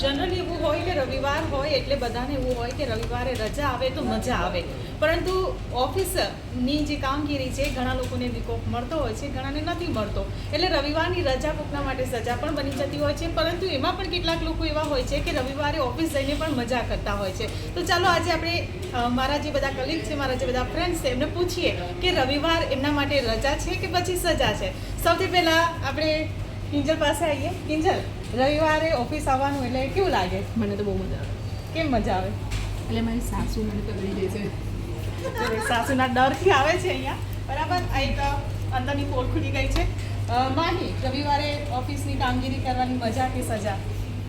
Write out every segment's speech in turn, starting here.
Generally એવું હોય કે રવિવાર હોય એટલે બધાને એવું હોય કે રવિવારે રજા આવે તો મજા આવે. પરંતુ ઓફિસની જે કામગીરી છે, ઘણા લોકોને વિકોપ મળતો હોય છે, ઘણાને નથી મળતો. એટલે રવિવારની રજા કોકના માટે સજા પણ બની જતી હોય છે, પરંતુ એમાં પણ કેટલાક લોકો એવા હોય છે કે રવિવારે ઓફિસ જઈને પણ મજા કરતા હોય છે. તો ચાલો આજે આપણે મારા જે બધા કલીગ છે, મારા જે બધા ફ્રેન્ડ્સ છે, એમને પૂછીએ કે રવિવાર એમના માટે રજા છે કે પછી સજા છે. સૌથી પહેલાં આપણે કિંજલ પાસે આવીએ. કિંજલ? રવિવારે ઓફિસ આવવાનું એટલે કેવું લાગે? મને તો બહુ મજા આવે. કેમ મજા આવે? એટલે મારી સાસુ મને કરી દે છે. સાસુના ડરથી આવે છે અહીંયા. બરાબર? અહીં તો અંદરની પોલ ખુલી ગઈ છે. માહી રવિવારે ઓફિસની કામગીરી કરવાની મજા કે સજા?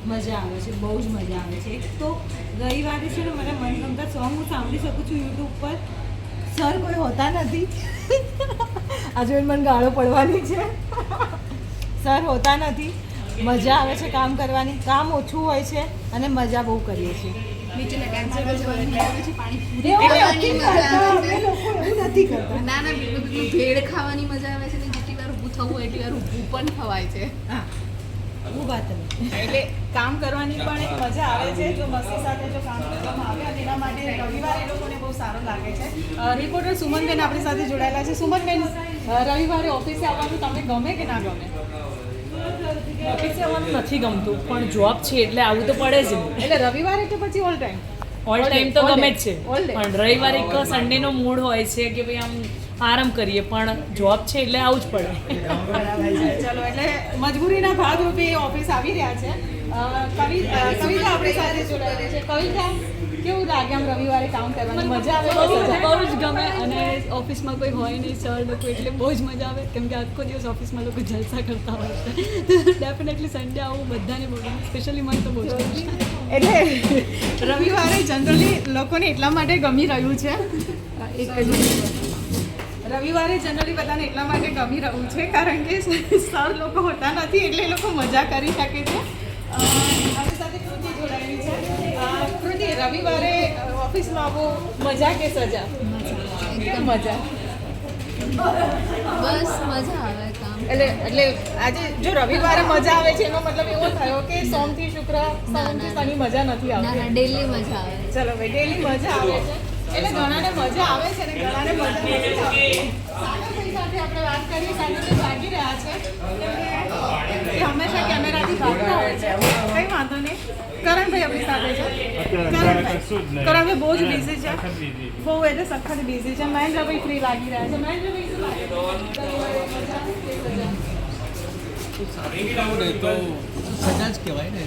મજા આવે છે બહુ જ મજા આવે છે. એક તો રવિવારે છે ને મને મનગમતા સોંગ હું સાંભળી શકું છું યુટ્યુબ પર. સર કોઈ હોતા નથી. આજે મને ગાળો પડવાની છે. સર હોતા નથી. મજા આવે છે કામ કરવાની. કામ ઓછું હોય છે અને મજા બહુ કરીએ છીએ. ખાવાની મજા આવે છે જેટલી વાર ઊભું થવું એટલી વાર ઊભું પણ ખવાય છે. એટલે કામ કરવાની પણ એક મજા આવે છે જો મસ્તી સાથે જો કામ કરવામાં આવે અને એના માટે રવિવાર એ લોકોને બહુ સારો લાગે છે. રિપોર્ટર સુમનબેન આપણી સાથે જોડાયેલા છે. સુમનબેન રવિવારે ઓફિસે આવવાનું તમને ગમે કે ના ગમે? ઓફિસે આવવાનું નથી ગમતું પણ જોબ છે એટલે આવું તો પડે જ એટલે રવિવારે કે પછી ઓલ ટાઈમ ઓલ ટાઈમ તો ગમે જ છે. પણ રવિવારે એક સન્ડેનો મૂડ હોય છે કે ભાઈ આમ આરામ કરીએ પણ જોબ છે એટલે આવું જ પડે. ચલો એટલે મજબૂરીના ભાગરૂપે ઓફિસ આવી રહ્યા છે. કવિતા આપણી સાથે જોડાયેલી છે. કવિતા? કેવું લાગે આમ રવિવારે કામ કરવાની? મજા આવે બહુ જ ગમે અને ઓફિસમાં કોઈ હોય નહીં સર લોકો એટલે બહુ જ મજા આવે. કેમ કે આખો દિવસ ઓફિસમાં લોકો જલસા કરતા હોય છે. ડેફિનેટલી સન્ડે આવું બધાને બહુ સ્પેશિયલી મને તો બહુ જ એટલે રવિવારે જનરલી લોકોને એટલા માટે ગમી રહ્યું છે. એક જ રવિવારે જનરલી બધાને એટલા માટે ગમી રહ્યું છે કારણ કે સર લોકો હોતા નથી એટલે એ લોકો મજા કરી શકે છે. રવિવારે ઓફિસમાં આવો મજા કે સજા? મજા? બસ મજા આવે કામ. એટલે એટલે આજે જો રવિવારે મજા આવે છે એનો મતલબ એવો થયો કે સોમથી શુક્ર સોમથી શનિ મજા નથી આવતી. ડેલી મજા આવે. ચલો ભાઈ ડેલી મજા આવે. છે એટલે ઘણાને મજા આવે છે ને ઘણાને મજા નથી આવતી. સાથે આપણે વાત કરીએ સાગરભાઈ ભાગી રહ્યા છે. એ હંમેશા કેમેરાથી ભાગતા હોય છે. કંઈ વાંધો નહીં. કરણભાઈ આપણી સાથે છે. કરણભાઈ કરણભાઈ બહુ જ બિઝી છે. બહુ એટલે સખત બિઝી છે. મહેન્દ્રભાઈ ફ્રી લાગી રહ્યા છે. મહેન્દ્રભાઈ શું લાગે? સજા? તો સજા જ કહેવાય ને.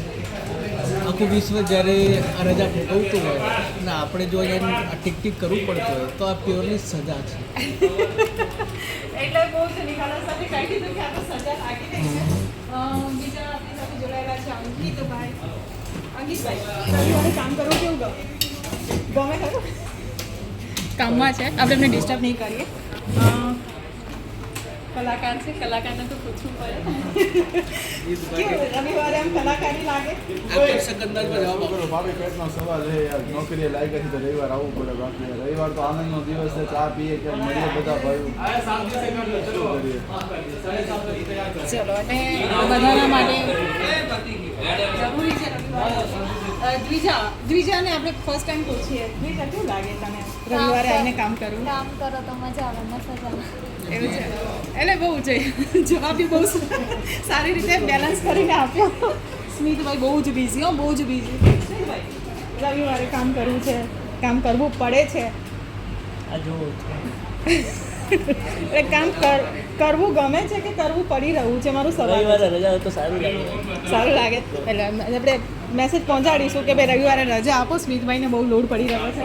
આખું વિશ્વ જ્યારે આ રજા ભોગવતું હોય અને આપણે જો એને ટીક ટીક કરવું પડતું હોય તો આ પ્યોરલી સજા છે. નિખાલસ સાથે કહી દીધું કે આ તો સજા લાગી રહી છે. બીજા આપણી સાથે જોડાયેલા છે અંકિતભાઈ અંકિતભાઈ કામ કરવું કેવું ગમે? ગમે ખરું? કામમાં છે. આપણે એમને ડિસ્ટર્બ નહીં કરીએ. કલાકાર છે કલાકારને તો પૂછવું પડે. રવિવારે આમ કલાકારી લાગે? પેટનો સવાલ છે યાર નોકરીએ તો રવિવાર આવવું પડે બાકી. રવિવાર તો આનંદનો દિવસ છે ચા પીએ કે મળીએ બધા ભાઈ શું કરીએ? ચલો અને બધાના માટે જરૂરી છે રવિવારે. દ્વિજા દ્વિજાને આપણે ફર્સ્ટ ટાઈમ પૂછીએ. દ્વિજા કેવું લાગે તને રવિવારે આવીને કામ કરવું? કામ કરો તો મજા આવે સજા એવું છે. એટલે બહુ જ જવાબ બી બહુ સારી રીતે બેલેન્સ કરીને આપ્યો. સ્મિતભાઈ બહુ જ બિઝી હો બહુ જ બિઝી રવિવારે કામ કરવું છે કામ કરવું પડે છે. એટલે કામ કરવું ગમે છે કે કરવું પડી રહ્યું છે મારું સવાલ રજા તો સારું લાગે. સારું લાગે. એટલે આપણે મેસેજ પહોંચાડીશું કે ભાઈ રવિવારે રજા આપો સ્મિતભાઈને બહુ લોડ પડી રહ્યો છે.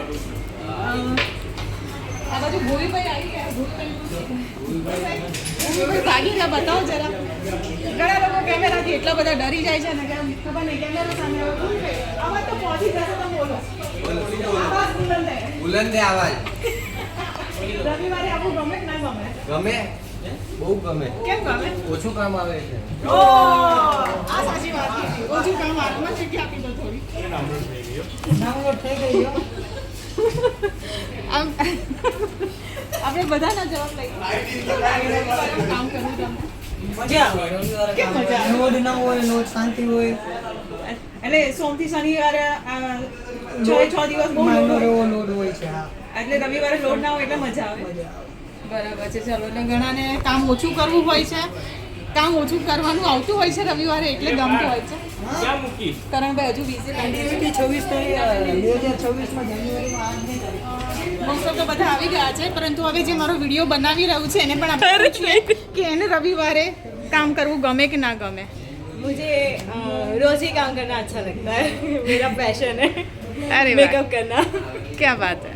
આ બાજુ ભૂરીભાઈ આવી ગયા ભૂરીભાઈ ભૂરીભાઈ ભાગી ગયા બતાવો જરા. ઘણા લોકો કેમેરાથી એટલા બધા ડરી જાય છે ને કે ખબર નહીં કેમેરા સામે આવાજ તો પહોંચી જશે તો બોલો. આવાજ બુલંદ હે. બુલંદ અવાજ. રવિવારે આવું ગમે કે ના ગમે? ગમે? બહુ ગમે. કેમ ગમે? ઓછું કામ આવે છે. ઓ આ સાચી વાત કીધી. ઓછું કામ હાથમાં જગ્યા આપી દો થોડી. ડાઉનલોડ થઈ ગયો આમ આપણે બધાના જવાબ લઈએ. કામ કરવું એટલે સોમથી શનિવારે છ છ દિવસ બહુ લોડ હોય. એટલે રવિવારે લોડ ના હોય એટલે મજા આવે. બરાબર છે. ચલો એટલે ઘણાને કામ ઓછું કરવું હોય છે. કામ ઓછું કરવાનું આવતું હોય છે રવિવારે એટલે ગમતું હોય છે કરણભાઈ હજુ બીજી છવ્વીસ તો બે હજાર છવ્વીસમાં જાન્યુઆરીમાં મોસ્ટ ઓફ તો બધા આવી ગયા છે પરંતુ હવે જે મારો વિડીયો બનાવી રહ્યું છે એને પણ આપણે પૂછીએ કે એને રવિવારે કામ કરવું ગમે કે ના ગમે मुझे अ, रोज ही काम करना अच्छा लगता है मेरा पैशन है अरे वाह मेकअप करना क्या बात है